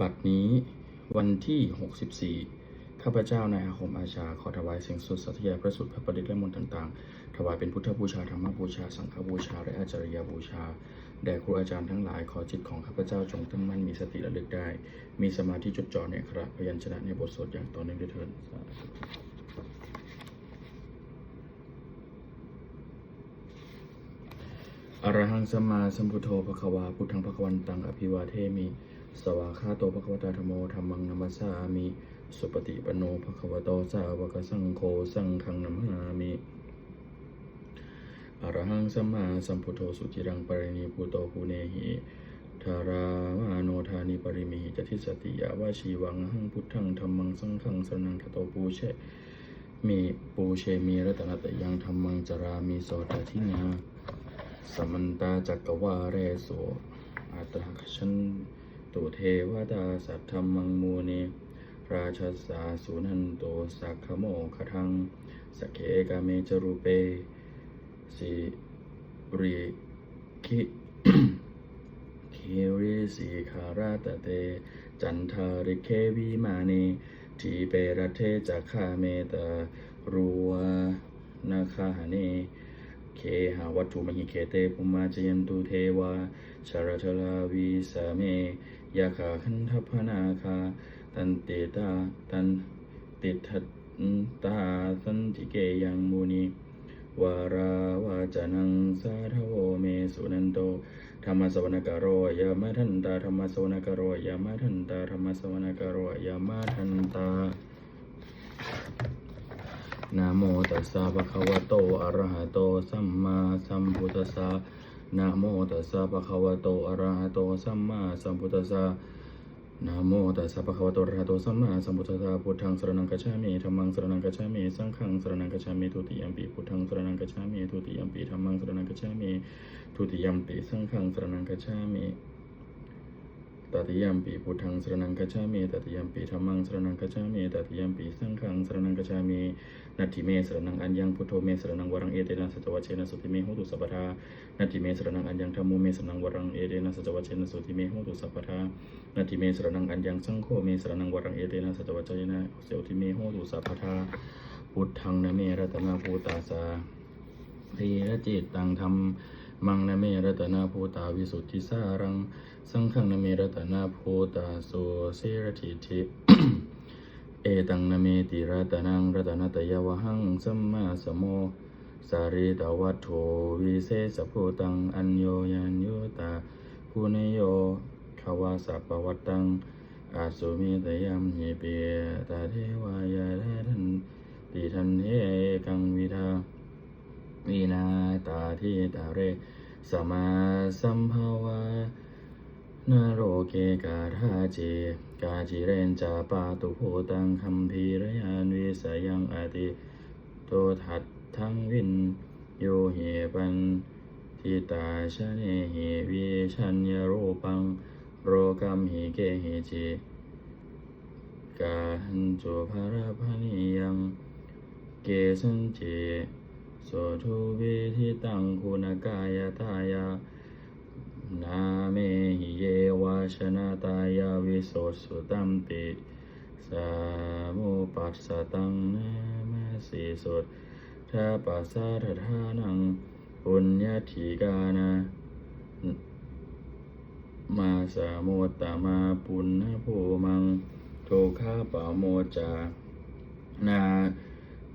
บัดนี้วันที่ 64 ข้าพเจ้านายอาคมอาชา ขอถวายเสียงสุดสัตยาพระสุดพระประดิษฐ์และมนต์ต่างๆ ถวายเป็นพุทธบูชาธรรมบูชา สังฆบูชา และอาจารยบูชา แด่ครูอาจารย์ทั้งหลาย ขอจิตของข้าพเจ้าจงตั้งมั่นมีสติระลึกได้ มีสมาธิจดจ่อในอักขระพยัญชนะในบทสวดอย่างต่อเนื่องด้วยเถิดอรหังสัมมาสัมพุทโธภควาพุทธังภควันตังอภิวาเทมิ สวากขาโตภควตาธโมธรรมังนัมสสามิสุปฏิปโนภควโตสาวกสังโฆสังฆังนัมหามิอรหังสัมมาสัมพุทโธสุจิรังปรินิพุโตภูเนหิธารามาโนธานิปริมิจติสติยาวาชีวังหังพุทธังธรรมังสังฆังสนังคโตปูเชมีปูเชมีรัตนตยังธรรมังจรามีโสตทินาสมันตาจักกวาเรโสอัตถคชัน ตุเทวดาสัทธรรมังมูเนราชสาสุนันโตสักขโมคทังสเคกาเมจรูเปสิริคิคิริสีขาราตเต จันทาริเควิมานีทีเปรเทจักขาเมตารัวนาคาหเนเคหาวัตถุมหิเคเตปุมาจยันตุเทวาชารชลาวิสเม ยาขาคันทพนาคา ตันเตตาตันติทัตตาสันติเกยังมูนีวาราวาจนังสาทโวเมสุนันโตธรรมสวนกโรยามะทันตาธรรมสวนกโรยามะทันตาธรรมสวนกโรยามะทันตานะโมตัสสะภะคะวะโตอะระหะโตสัมมาสัมพุทธัสสะ นะโมตัสสะภะคะวะโตอะระหะโตสัมมาสัมพุทธัสสะนะโมตัสสะภะคะวะโตอะระหะโตสัมมาสัมพุทธัสสะพุทธังสรณังกัจฉามิธัมมังสรณังกัจฉามิสังฆังสรณังกัจฉามิทุติยัมปิพุทธังสรณังกัจฉามิทุติยัมปิธัมมังสรณังกัจฉามิทุติยัมปิสังฆังสรณังกัจฉามิตติยัมปิพุทธังสรณังกัจฉามิตติยัมปิธัมมังสรณังกัจฉามิตติยัมปิสังฆังสรณังกัจฉามิ นัตถิเมสรณังอัญญังพุทโธเมสรณังวรังเอเตนะสัจวัชเชนะสุติเมโหตุสัพพทานัตถิเมสรณังอัญญังธัมโมเมสรณังวรังเอเตนะสัจวัชเชนะสุติเมโหตุสัพพทานาทิเมสรนังอัญญังสังโฆเมสรนังวรังเอเตนะสัจวัจจยนะสวทิเมโหตุสัพพทาพุทธังนะเมรัตนาภูตาสาทีระจิตตังธรรมมังนะเมรัตนาภูตาวิสุทธิสารัง สังฆังนะเมรัตนาภูตาโสเสรทิทิ เอตังนเมติรัตนังรัตนตยวหังสัมมาสมโมสาริตวัตโถวิเศษภูตังอัญโยยัญโยตาภูเนโยขวาสัพวัตตัง อาสุมิตยัมหิเปียตาเทวายาเททันติทันเทกังวิทาวินาตาทิตาเรสมาสัมภาวะนาโรเกกาธาเจ กาจิเรนจาปาตุโพตังคัมภีรยานวิสยังอติโตทัตทังวินโยเหปันทิตาชะเนหิวิชัญญโรปัง โรกัมหิเกหิจิกาหันจุภาราภนิยังเกสันเจโสทุวิธิตังคุณกายตายา นาเมหิเยวาชนะตายาวิโสสุตัมติสามุปัสสตังนามสีสุดทาปัสสะทธานังปุญญาธิกานามาสาโมตตามาปุณณภูมังโทคาปาโมจานา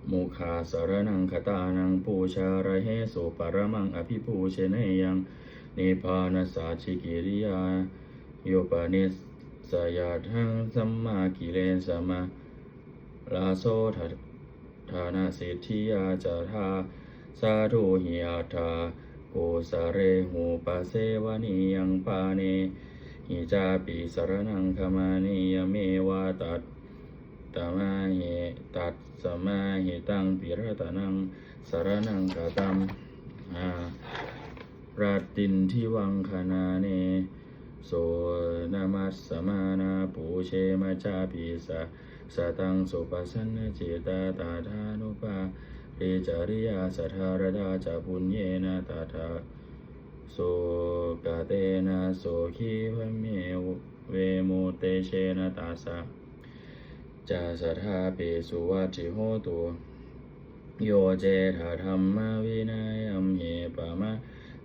โมคาสารนังคตานังปูชาระเหสุปรมังอภิปูเชเนยัง นิพพานาสาชิกิริยาโยปนิสยาทังสัมมากิเลสมาลาโสทาทานาสิทธิยาจาทาสาธุหิยาธาโกสเรหูปะเสวานิยังปาเนหิจาปิสารนังคมานิยเมวาตัดตมาเหตัดสมาเหตังปิรตนังสารนังกตัมอา ราตินทิวังคณาเนโสนามัสสมานาปูเชมาจาปิสะสตังสุปัสสนเจตาตาธานุปาเอจาริยาสัทธารดาจาปุญเยนะตาทาโสกาเตนะโสขีพเมเวโมตเตเชนะตาสะจาสัทธาปิสุวัติโหตุโยเจธาธรรมวินัยอัมเหปะมะ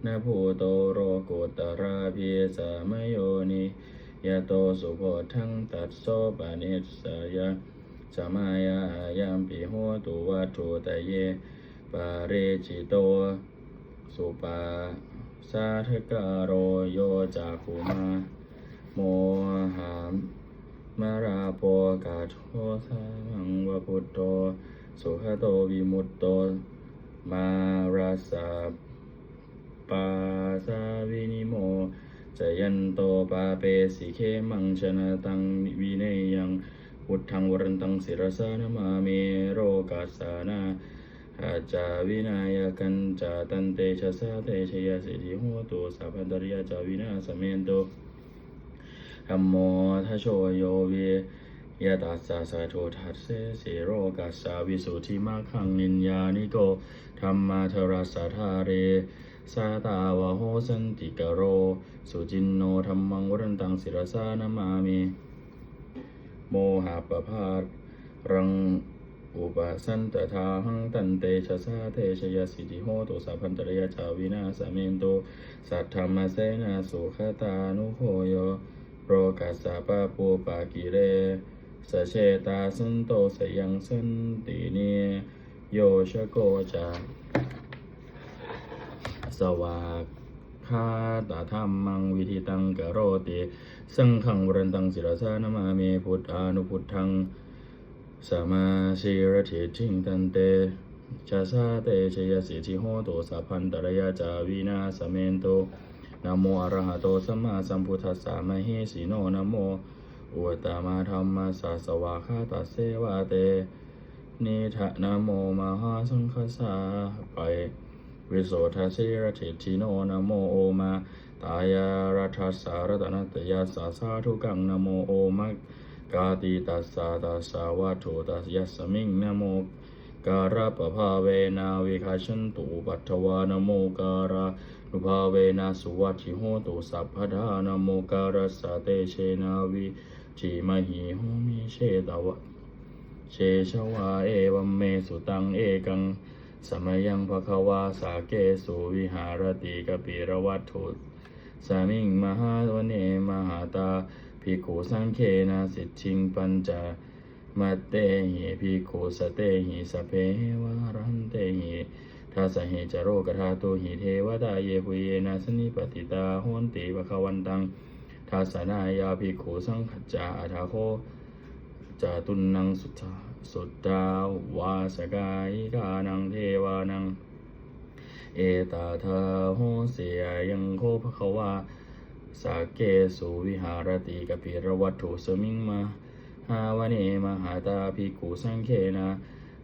นะภูโตโรกุตระพิสามโยนิยะโตสุโพทังตัสโสปะนิสยะสมายายามปิโหตุวัตถุตะเย ปาเรจิโต สุปาสาธกาโรโยจากขุมาโมหามมาราโปกาโทสามังวพุทโต สุขโตวิมุตโต มาราสา ปาสาวินิโมจยันโตปาเปสิเคมังชนะตังวิเนยังพุทธังวรันตังศิรสานมาเมโรกัสสานาอาจาวินายกันจาตันเตชะสาเตชยสิทธิโหตุสัพพันตริยาจาวินาสเมนโตธัมโมทโชโยเวยะตัสสะสะโททัสเสสิโรกัสสาวิสุทธิมาคังนินญานิโกธรรมาทรัสสะทาเร สาตาวะโหสันติกโร สุจินโนธรรมังวรันตังศิรสานามามิ โมหะปะพารังอุปสันตทาหังตันเตชะสาเทชยสิทิโหตุสัพพันตรยาจาวินาสเมนโตสัทธรรมเสนาสุขตานุโคโยโรกัสสะปะปูปากิเรสเชตาสันโตสยังสันติเนโยชโกจา สวากาตาธรรมังวิธิตังกะโรติสังขังวรันตังศิรสานามาเมพุทธานุพุทธังสมาชีรถิทิงตันเตชาสาเตชยสิทิโหตุสัพพันตระยาจาวินาสเมนโตนโมอระหะโตสัมมาสัมพุทธัสสะมะเหสีโนนโมอุตตมาธรรมสสสวาคาตัสเสวะเตนิทะนโมมหาสังฆสาไป วิโสทัสสิรถิทิโนนะโมโอมาตายารัทัสสารตนตยาสาสาธุกังนะโมโอมะกาติตัสสะตัสสะวัตุตัสยัสมิงนะโมการะปะภาเวนาวิคาชันตุปัทถวานะโมการะนุภาเวนะสุวัติโหตุสัพพทานโมการะสเตเชนาวิจิมหิโหมิเชตวะเชชวาเอวัมเมสุตังเอกัง สมยังภควาสาเกสุวิหารติกปิรวัตถุสามิงมหาวเนมหาตาภิกขุสังเคนะสิทธิงปัญจมัตเตหิภิกขุสเตหิสเพวะรันเตหิทัสเหจโรกธาตุหิเทวดาเยปุเยนะสนิปติตาโหนติปะคะวันตังทัสนายาภิกขุสังขจาอัฏฐโค จาตุนังสุตตาสุตตาวาสกายกานังเทวานัง เอตาทาโหเสียยังโคภควาสาเกสุวิหารติกปิรวัตถุสมิงมาหาวเนมหาตาภิกขุสังเคนะ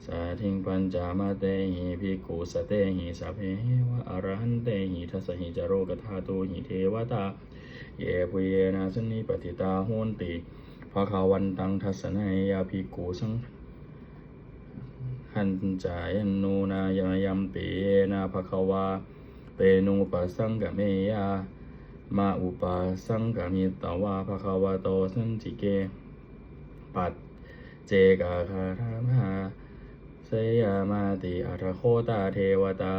สาทิงปัญจามาเตหิภิกขุสเตหิสัพเพวะอรหันเตหิทัสสหิจโรกธาตุหิเทวตา เยปุเยนะสนิปติตาโหนติ ภาคาวันตังทัสนัยยาภิกขุสังหันจายนูนายมยัมปีเยนะภควาเตนุปสังกเมยามาอุปาสังกามิตวาภควาโตสันติเก ปัจเจกาคาธามาเสยามาติอัทโคตาเทวตา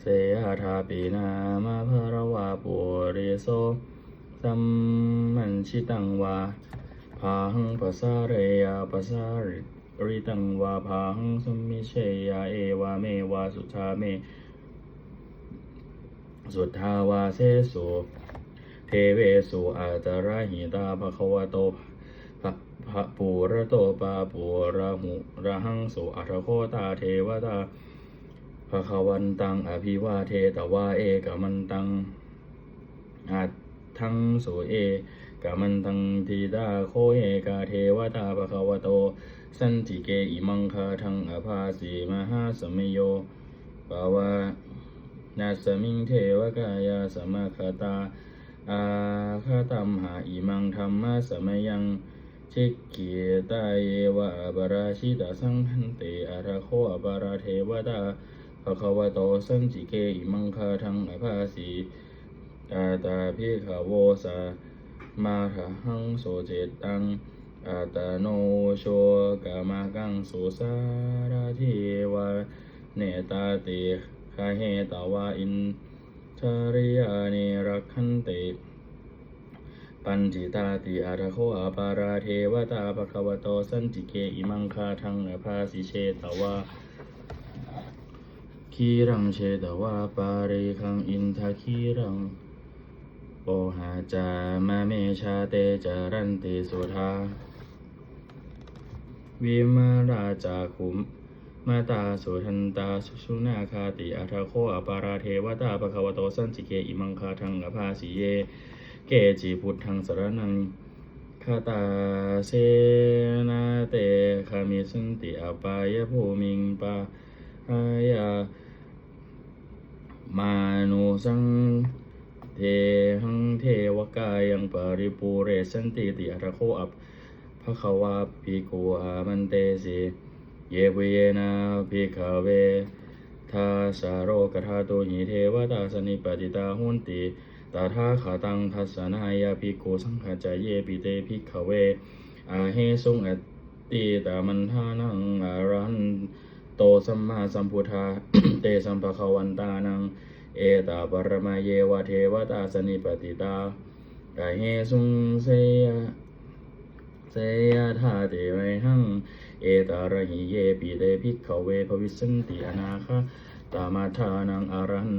เสยาธาปีนามาภรวาปุริโสสัมมันชิตังวา พาหังปัสสาเรยาปัสสาริริตังวาพาหังสมมิเชยาเอวาเมวาสุธาเม สุทธาวาเสสุเทเวสุอาจาระหิตาภควโตภะภะปูระโตปาปูระหุระหังสุอัทโคตาเทวตาภควันตังอภิวาเทตวาเอกมันตังอัตทังสุเอ กมันตังทีตาโคเอกาเทวตาภควโต สันติเกอิมังคาทังอภาสีมหาสมโยปาวานาสมิงเทวกายาสมาคตา อาคาตัมหาอิมังธรรมะสมยังชิกเกียตาเยวะบาราชิตาสังหันเตอาราโคอบาราเทวดาภะคะวโตสันจิเกอิมังคาทังอภาสีตาตาพิขาวโวสา มาทะหังโสเจตังอาตโนโชกามากังสุสาราทิวะเนตาติคาเหตาวาอินทาริยานิรักขันติ ปัญจิตาติอาระโคอาปาราเทวตาภควโตสันติเกอิมังคาทังอภาสิเชตวาคีรังเชตวาปาริคังอินทาคีรัง โอหาจามาเมชาเตจารันติสุธาวิมาราจาคุมมาตาสุทันตาสุชุนาคาติอาทโคอปาราเทวตาภควโตสันติเกอิมังคาทังอภาสิเย เกจิพุทธังสรนังคาตาเสนาเตคามิสันติอปายภูมิงปาอายามานุสัง เทหังเทวกายังปริปูเรสันติติอรโคอัปภะคะวาปิโกอามันเตสิเยเวเยนาภิกขเวทาสาโรกทาโตหิเทวตาสนิปติตาหุนติตถาคาตังทัสนายาภิกขุสังฆจายเยปิเตภิกขเวอาเฮสุงอติตามันทานังอารันโตสัมมาสัมพุทธาเตสัมภะควันตานัง เอตาปรมาเยวะเทวตาสนิปติตาอาเฮสุงเสยเสยธาเตไวหัง เอตาระหิเยปิเตภิกขเวภวิสันติอนาคาตามาทานังอารัน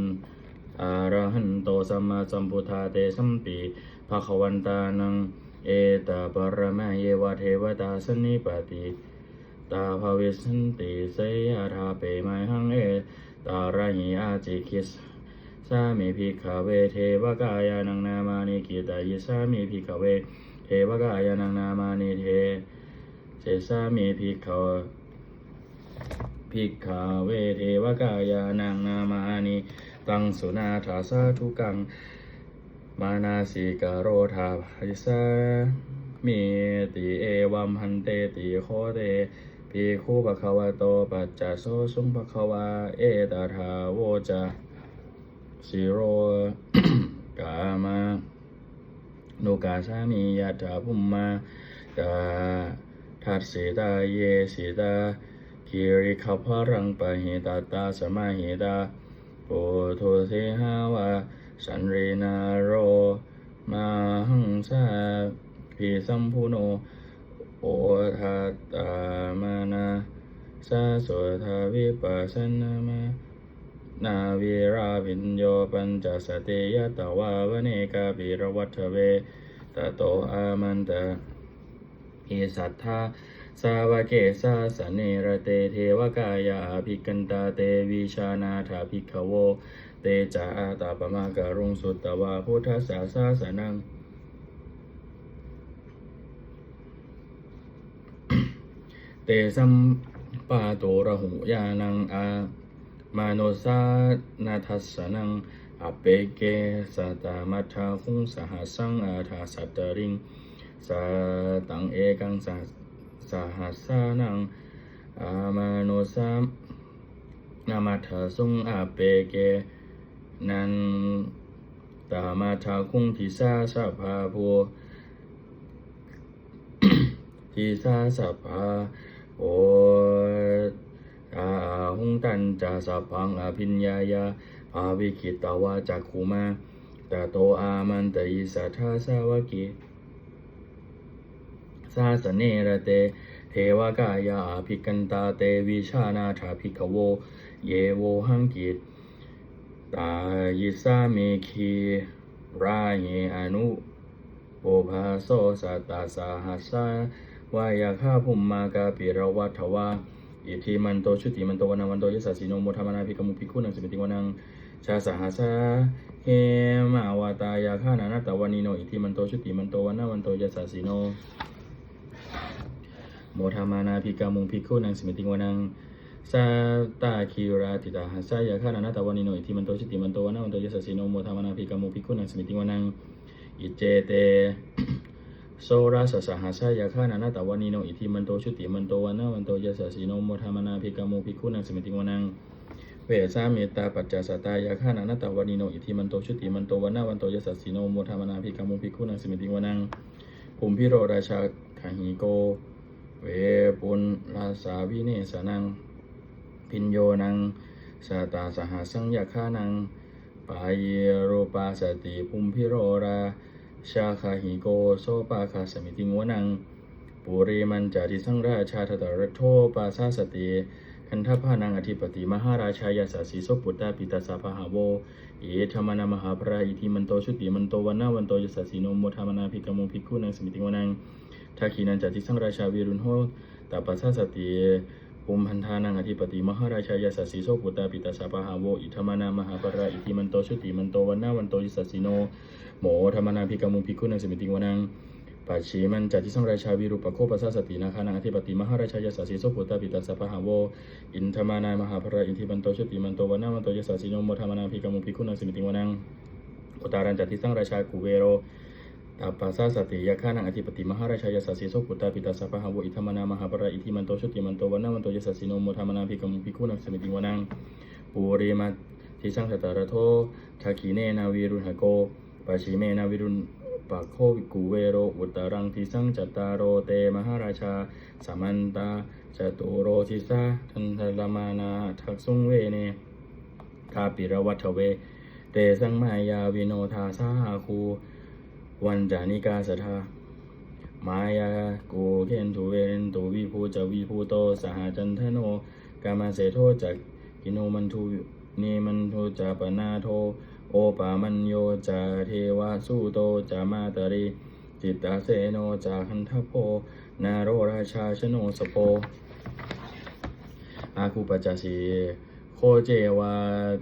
อาระหันโตสัมมาสัมพุทธาเตสัมปิภะควันตานัง เอตาปรมาเยวะเทวตาสนิปติตาภวิสันติเสยธาเปไมหังเอตาระหิอาจิคิส สามิภิกขเวเทวกายานังนามานิกิตายิสามิภิกขเว เทวกายานังนามานิเทเสสามิภิกขวภิกขาเวเทวกายานังนามานิตังสุนาถาสาธุกัง มานาสิกโรธาภิสามีติเอวัมหันเตติโคเตปีคูปะคะวโตปัจจโสสุงปะคะวาเอตถาโวจา สิโรกามาโนกาสามียะถาภุมมากาทัสสิตาเยสิตาคิริขพรังปะหิตาตาสมาหิตาปุถุเสหาวาสันเรนาโร มาหังสาพิสัมพุโน โอทัตตามานาสาโสทาวิปัสสนามา นาวีราวินโยปัญจสติยตวาวเนกาปิรวัตเวตโตอามันตะอิสัทธาสาวเกสาสเนระเตเทวกายาภิกันตาเตวิชานาถาภิกขโว เตจาอาตาปมาการุงสุตตวาพุทธสาสาสนังเตสัมปาโตระหุยานังอา มาโนสานาทัสสนังอเปเกสตามัทาคุงสหัสังอาทาสัตตริงสาตังเอกังสาสหัสานังอามาโนสามนามาทาสุงอาเปเกนันตามาทาคุงทิสาสะพาโพทิสาสะพาโอ อาหุงตันจาสะพังอภิญญายาอาวิคิตาวาจักขุมาตาโตอามันตยิสัทธาสาวกิสาสเนระเต เทวกายาภิกันตาเตวิชานาถาภิกขโว เยโวหังกิต ตายิสาเมคีราเยอนุโปภาโซสัตตาสาหัสสาวายาคาภุมมากาปิรวัฏวา อิทิมันโตชุติมันโตวนาวันโตยสัสสิโนโมทามนาภิกขมุภิกขุนังสิมิติวนังชาสหัสาเฮมาวาตายาคานานาตวานิโนอิทิมันโตชุติมันโตวันนาวันโตยสัสสิโนโมทามานาภิกมุภิกขุนังสมิติวานังสาตาคิราติตาหัสายาคานานาตวานิโนอิทิมันโตชิติมันโตวนาวันโตยสัสสิโนโมทามานาภิกมุภิกขุนังสมิติวานังอิเจเต โซราสสหัสายาคานานาตวานิโนอิทิมันโตชุติมันโตวานาวันโตยสัสสิโนโมทามนาภิกามุภิกขุนังสมิติวานังเวสาเมตตาปัจจสตายาฆานานาตวานิโนอิทิมันโตชุติมันโตวันนาวันโตยสัสสิโนโมทามนาภิกามุภิกขุนังสมิติวนังภูมิพิโรราชาขหิโก เวปุณราสาวิเนสนังพินโยนังสาตาสหสังยาฆานังปายโรปาสติภูมิพิโรรา ชาคาหิโกโซปาคาสมิติงวนัง ปุริมันจาริสังราชาทตรโทปาสาสติคันทพานังอธิปติมหาราชายาสาสีโสปุตตาปิตาสาพหาโว เอธรรมนามหาพระอิทิมันโตชุติมันโตวันนาวันโตยสาสีโนโมธรรมนาภิกมุภิกขุนังสมิติวนังทักขีนันจาติสังราชาวิรุณโหตาปัสสาสติ ภูมิพันธานังอธิปติมหาราชายาสาสีโสปุตาปิตาสาพหาโวอิธรรมนามหาพระอิทิมันโตชุติมันโตวันนาวันโตยิสาสีโนโมธรรมนาภิกมุภิกขุนังสมิติวนังปัจฉิมันจัดที่สังราชาวิรุปโคปัสสะสตินาคานังอธิปติมหาราชายาสาสีโสปุตาปิตัสสะหาโวอินทมานามหาพระอิทิบันโตชุติมันโตวันนามันโตยิสาสีโนโมธรรมนาภิกมุภิกขุนังสมิติวนังอุตารันจัดที่สังราชากุเวโร ตาปัสสะสติยาคานังอธิปติมหาราชายาสาสีโสปุตตาปิตัสสะพหาโวอินทมนามหาพระอิทิมันโตชุติมันโตวันนามันโตยสาสีโนโมธรรมนาภิกมุภิกขุนังสมิติวนังปุริมัตทิสังสตารโททักขีเนนาวิรุณหโกปัจฉิเมนาวิรุณปักโควิกูเวโรอุตตรังทิสังจัตตารโรเตมหาราชาสามันตาจตุโรทิสาทันทรมานาทักสุงเวเนคาปิระวัชเวเตสังมายาวิโนทาสาหาคู วันจานิกาสทามายาโกเคนทุเวนตุวิภูจวิภูโต สหจันทโน กามาเสโทจักกิโนมันทุเนมันโทจาปนาโท โอปามัญโยจาเทวาสุโตจามาตริจิตตาเสโนจาคันทโพ นาโรราชาชโนสโป อาคูปจจสีโคเจวา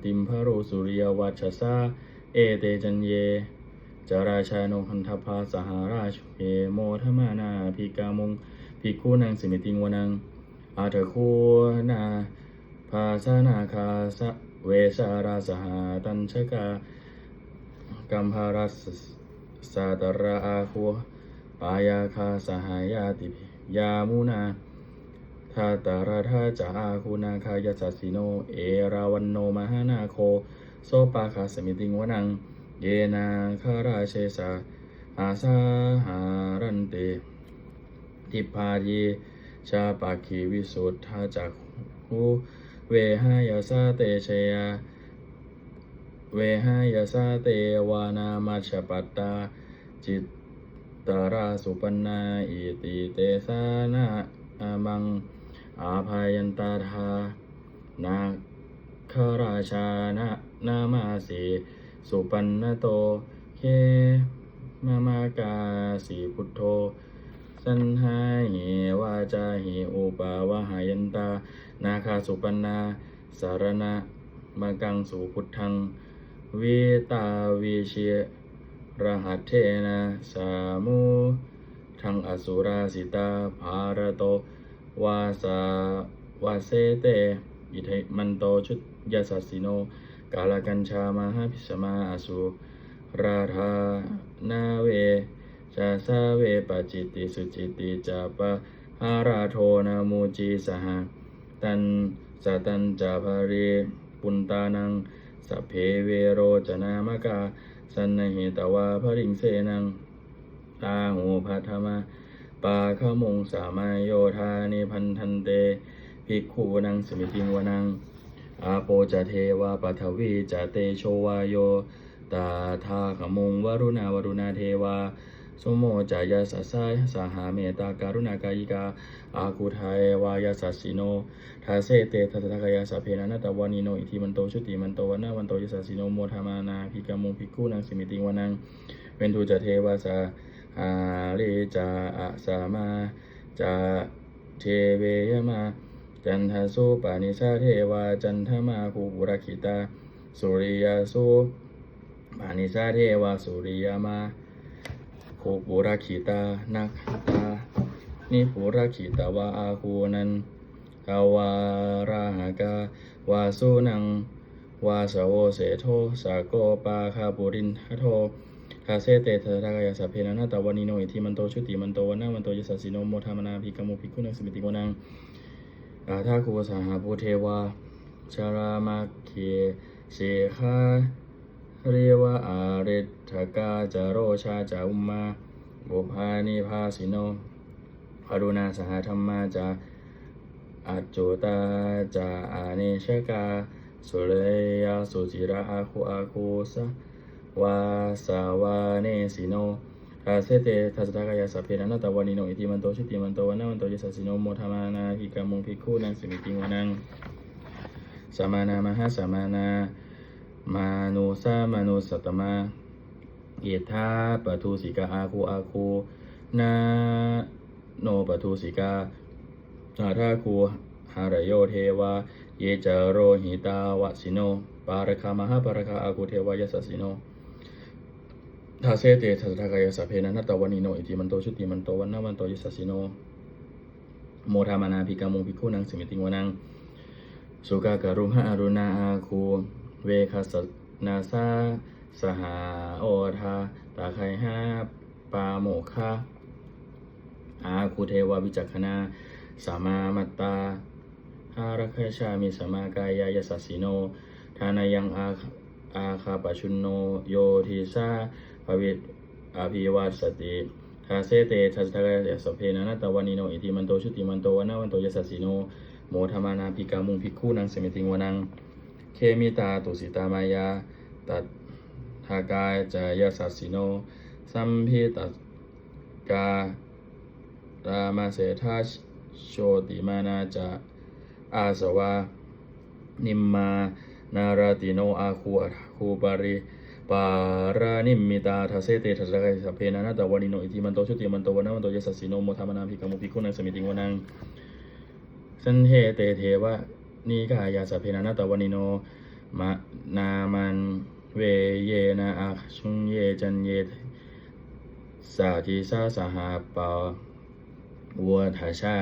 ติมพะโรสุริยวัชสาเอเตจันเย จราชาโนคันทพาสหาราชเอโมทมานาภิกามงภิกขุนังสิมิติงวนังอาเถคูนาภาสนาคาสะเวสาราสหาตัญชกากัมภารัสสาตระอาคัวปายาคาสหายาติยามุนาทาตาราธาจาอาคูนาคายาสัสสิโน เอราวันโนมหานาโค โซปาคาสมิติงวนัง เยนาคาราเชสาอาสาหารันเตทิพายีชาปาคีวิสุทธาจักหูเวหายาสาเตชยา เวหายาสาเตวานามาชปัตตา จิตตาราสุปันนาอิติเตสานาอามัง อาภายันตาธานาคาราชานะนามาสี สุปันนโต เคมามากาสีพุทโธ สันหาหิวาจาหิอุปาวหายันตา นาคาสุปันนา สารณะมากังสุพุทธังวิตาวิเชรหัสเทนะสามุทังอสุราสิตาภารโต วาสาวาเซเต อิทมันโตชุดยาสัสสิโน กาลกัญชามหาพิสมาอสุราธานาเวจาสาเวปจิตติสุจิตติจาปะหาราโทนามูจีสหตันสตันจาภารีปุนตานังสเพเวโรจนามกาสันนหิตวาภริงเสนังตาหูพัทมาปาขมงสามายโยธานิพันธันเตภิกขุนังสมิติงวนัง อาโปจะเทวาปัทวีจะเตโชวายโยตาทาขมงวรุณาวรุณาเทวาสมโมจายาสัสายสหาเมตาการุณากายิกา อาคุทายวายาสัสสิโน ทาเสเตทัตถกายาสพเพนะนาตวานิโน อิทิมันโตชุติมันโตวันนาวันโตยสัสสิโนโมทามานาภิกามุภิกขุนังสิมิติงวนัง เวนทุจะเทวาสาอาลิจาอะสามาจาเทเวยมา จันทสุปานิสาเทวาจันทมาภูปุรคิตา สุริยสุปานิสาเทวาสุริยมาภูปุรคิตานักตานิปุรคิตาวาอาคูนันกาวาราหกาวาสุนัง วาสโวเสโทสาโกปาคาปุรินทโทคาเซเตเทระกายสัพเพนะนาตาวานิโนอิทิมันโตชุติมันโตวันนามันโตยสัสสิโนโมทามนาภิกขมุภิกขุนังสมิติโกนัง อาทาคูสหาภูเทวาชารามัคคีเชคาเรวะอาริทกาจาโรชาจาอุมาบุพานิภาสิโนอรุณาสหธรรมาจาอัจจุตาจาอาเนชกา สุเรยาสุจิระอาคุอาคุสะวาสาวาเนสิโน ทาเสเตทัสสะกายาสัพเพนันตวานิโนอิติมันโตชิติมันโตวันนามันโตยสัสสิโนโมทามานาหิกามุงภิกขุนังสิมิติวานังสามานามหาสมานามานุสามานุสัตตมาเยธาปทุสิกาอาคูอาคูนาโนปทุสิกาอาทาคูหารโยเทวาเยจโรหิตาวะสิโน ปารคามหาปารคาอากุเทวายสัสสิโน ทาเสเตทัสสะกายสัพเพนันตตวานิโนอิติมันโตชุติมันโตวันนาวันโตยสัสสิโน โมทามานาภิกามุงภิกขุนังสิมิติงวนัง สุกากรุหะอรุณาอาคู เวคัสนาซาสหาโอทาตาไคห้าปาโมคาอาคูเทววิจักขณาสามามัตตาอารักขชามิสมากายายสัสสิโน ทานายังอาอาคาปชุนโนโยทิสา ภวิตอาภิวาสติทาเสเตทัสสะกายสเพนะนัตวานิโนอิติมันโตชุติมันโตวนาวันโตยสัสสิโนโมธรรมานาภิกามุงภิกขุนังสมิติงวนัง เคมิตาตุสิตามายาตัดทากายจายาสัสสิโนสัมพิตัการามเสทาโชติมานาจาอาสวานิมมานาราติโนอาคูอาคูปาริ ปารานิมิตาทัสเสเตทัสสะกายสัพเพนะนาตวานิโนอิติมันโตชุติมันโตวันาวันโตยสัสสิโนโมธรรมนาภิกขมุภิกุนังสมิติงวนังสันเทเตเทวะนิกายาสพเพนานาตวานิโนมะนามันเวเยนะอาชุงเยจันเยสาธิสาสหาปาวัวทาชา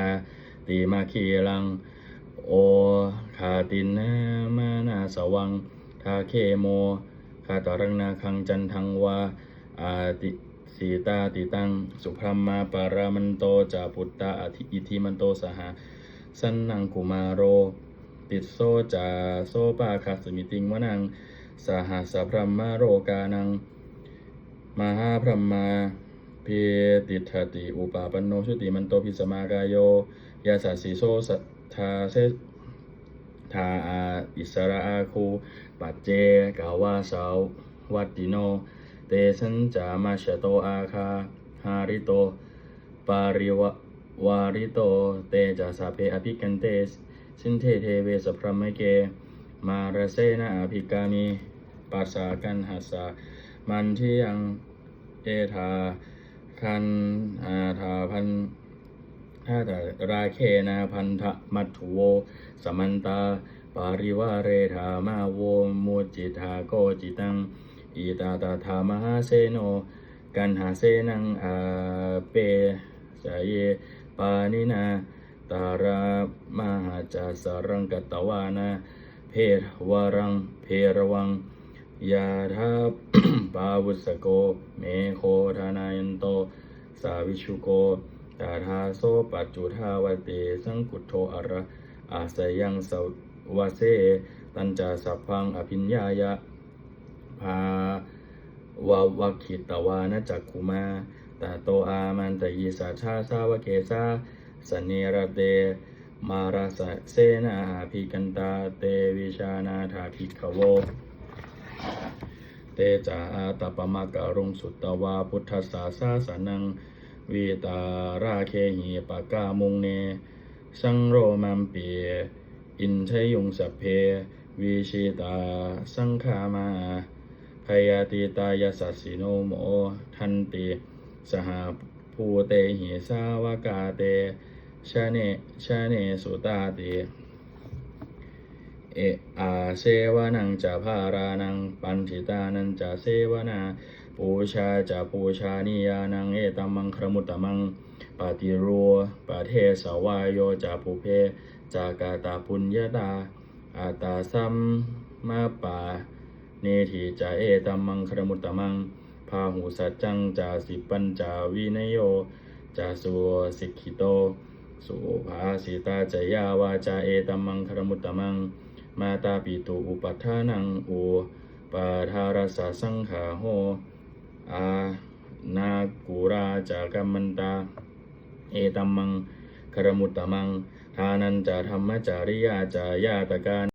ติมาคีลัง โอคาตินนามานาสวังทาเคโม คาตารังนาคังจันทังวาอาติสีตาติตัง สุพรมมาปารามันโตจาปุตตาอธิอิทิมันโตสหาสันนังกุมารโร ติดโซจาโซปาคาสมิติงวนังสหัสพรหมาโรกานังมหาพรหมาเพติทติอุปาปนโนชุติมันโตพิสมากายโยยาสัสสิโซสัทธาเส ทาอาอิสระอาคูปัจเจกาวาสาววัตติโน เตสันจามาชโตอาคาหาริโต ปาริวะวาริโต เตจาสาเพอภิกันเตสสินเทเทเวสพรหมเก มารเสนาอภิกามิปัสสากันหัสสะมันที่ยังเอธาคันอาธาพัน ถ้าแต่ราเคนาพันธมัตถุโว สมันตา ปาริวาเรธามาโวมุจิตาโกจิตังอีตาตาธามหาเสโน กันหาเสนังอาเปสายเยปานินาตารามาหาจาสรังกตตวานาเพรวรัง เพรวัง ยาทาปาวุสโก เมโคทานายันโต สาวิชุโก ตาทาโซปัจจุทาวเตสังกุทโทอระอาสยังสวาเสตัญจาสัพพังอภิญญายะภาวาวคิตวานจักขุมาตาโตอามันตยิสัชชาสาวเกสาสเนระเตมาราสะเสนาภิกันตาเตวิชานาถาภิกขโวเตจาอาตปมะการุงสุตตวาพุทธสาสาสนัง วีตาราเคหีปะกามุงเน สังโรมัมเปียอินทยุงสัพเพวิชิตา สังขามาพยาติตายสัสสิโนโมทันติ สหภูเตหิสาวกาเตชะเนชะเนสุตาติเออาเสวนังจะภารานัง ปัญจิตานังจะเสวนา ปูชาจะปูชานิยานังเอตัมมังครมุตตมังปฏิรัวปะเทสวายโยจะปุเพจากาตาปุญญาตาอาตาสัมมาปาเนธิจะเอตัมมังครมุตตมังพาหูสัจจังจาสิปัญจาวินโยจาสุสิกิโต สุภาสิตาจยาวาจาเอตัมมังครมุตตมัง มาตาปิตุอุปัฏฐานังอุปาทารสสังขาโห อานากุราจากรรมันตา เอตัมมังคารมุตตมัง ทานันจะธรรมจาริยาจายาตการ